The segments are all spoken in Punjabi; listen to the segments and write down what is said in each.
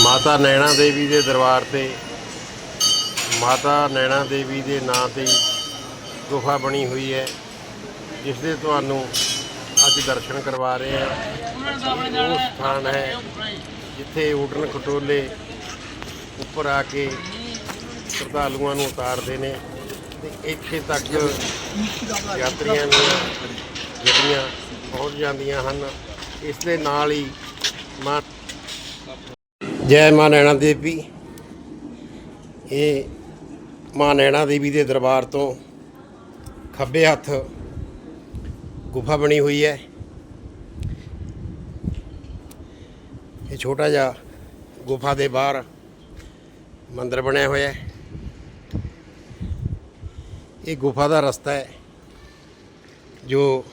ਮਾਤਾ ਨੈਣਾ ਦੇਵੀ ਦੇ ਦਰਬਾਰ ਤੇ, ਮਾਤਾ ਨੈਣਾ ਦੇਵੀ ਦੇ ਨਾਂ ਤੇ ਹੀ ਗੁਫਾ ਬਣੀ ਹੋਈ ਹੈ, ਜਿਸ ਦੇ ਤੁਹਾਨੂੰ ਅੱਜ ਦਰਸ਼ਨ ਕਰਵਾ ਰਹੇ ਹਾਂ। ਉਹ ਸਥਾਨ ਹੈ ਜਿੱਥੇ ਊਟਰਨ ਖਟੋਲੇ ਉੱਪਰ ਆ ਕੇ ਸ਼ਰਧਾਲੂਆਂ ਨੂੰ ਉਤਾਰਦੇ ਨੇ ਤੇ ਇੱਥੇ ਤੱਕ ਯਾਤਰੀਆਂ ਨੂੰ ਗੱਡੀਆਂ ਪਹੁੰਚ ਜਾਂਦੀਆਂ ਹਨ। ਇਸ ਦੇ ਨਾਲ ਹੀ ਮਾਂ ਜੈ ਮਾਂ ਨੈਣਾ ਦੇਵੀ। ਇਹ ਮਾਂ ਨੈਣਾ ਦੇਵੀ ਦੇ ਦਰਬਾਰ ਤੋਂ ਖੱਬੇ ਹੱਥ ਗੁਫਾ ਬਣੀ ਹੋਈ ਹੈ। ਇਹ ਛੋਟਾ ਜਿਹਾ ਗੁਫਾ ਦੇ ਬਾਹਰ ਮੰਦਰ ਬਣਿਆ ਹੋਇਆ ਹੈ। ਇਹ ਗੁਫਾ ਦਾ ਰਸਤਾ ਹੈ, ਜੋ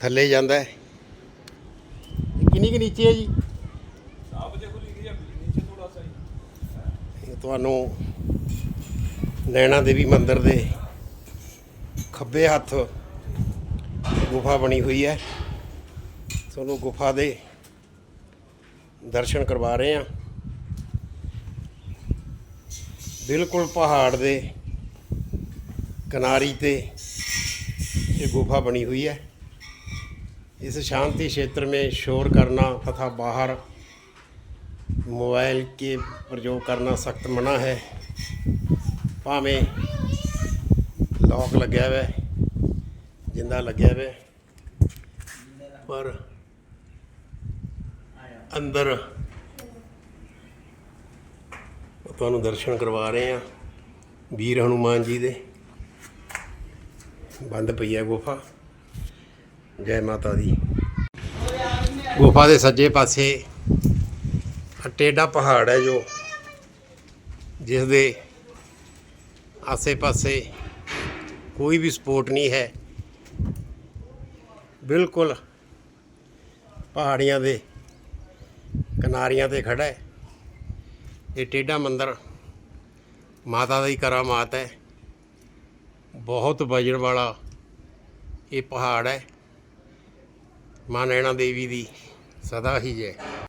ਥੱਲੇ ਜਾਂਦਾ ਹੈ। ਕਿੰਨੀ ਕਿ ਨੀਚੇ ਹੈ ਜੀ? ਇਹ ਤੁਹਾਨੂੰ ਨੈਣਾ ਦੇਵੀ ਮੰਦਿਰ ਦੇ ਖੱਬੇ ਹੱਥ ਗੁਫਾ ਬਣੀ ਹੋਈ ਹੈ ਤੁਹਾਨੂੰ ਗੁਫਾ ਦੇ ਦਰਸ਼ਨ ਕਰਵਾ ਰਹੇ ਹਾਂ ਬਿਲਕੁਲ ਪਹਾੜ ਦੇ ਕਿਨਾਰੀ ਤੇ ये गुफा बनी हुई है इस शांति क्षेत्र में शोर करना तथा बाहर मोबाइल के प्रयोग करना सख्त मना है भावें लॉक लग्या हुआ है जिंदा लग्या हुआ है पर ਅੰਦਰ ਤੁਹਾਨੂੰ ਦਰਸ਼ਨ ਕਰਵਾ ਰਹੇ ਆ ਵੀਰ ਹਨੂਮਾਨ ਜੀ ਦੇ ਬੰਦ ਪਈ ਹੈ ਗੁਫਾ ਜੈ ਮਾਤਾ ਦੀ ਗੁਫਾ ਦੇ ਸੱਜੇ ਪਾਸੇ ਆਹ ਟੇਢਾ ਪਹਾੜ ਹੈ ਜੋ ਜਿਸ ਦੇ ਆਸੇ-ਪਾਸੇ ਕੋਈ ਵੀ ਸਪੋਰਟ ਨਹੀਂ ਹੈ। ਬਿਲਕੁਲ ਪਹਾੜੀਆਂ ਦੇ ਕਿਨਾਰੀਆਂ ਤੇ ਖੜਾ ਹੈ। ਇਹ ਟੇਢਾ ਮੰਦਰ ਮਾਤਾ ਦੀ ਕਰਾਮਾਤ ਹੈ। ਬਹੁਤ ਵਜਨ ਵਾਲਾ ਇਹ ਪਹਾੜ ਹੈ। ਮਾਂ ਨੈਣਾ ਦੇਵੀ ਦੀ ਸਦਾ ਹੀ ਜੈ।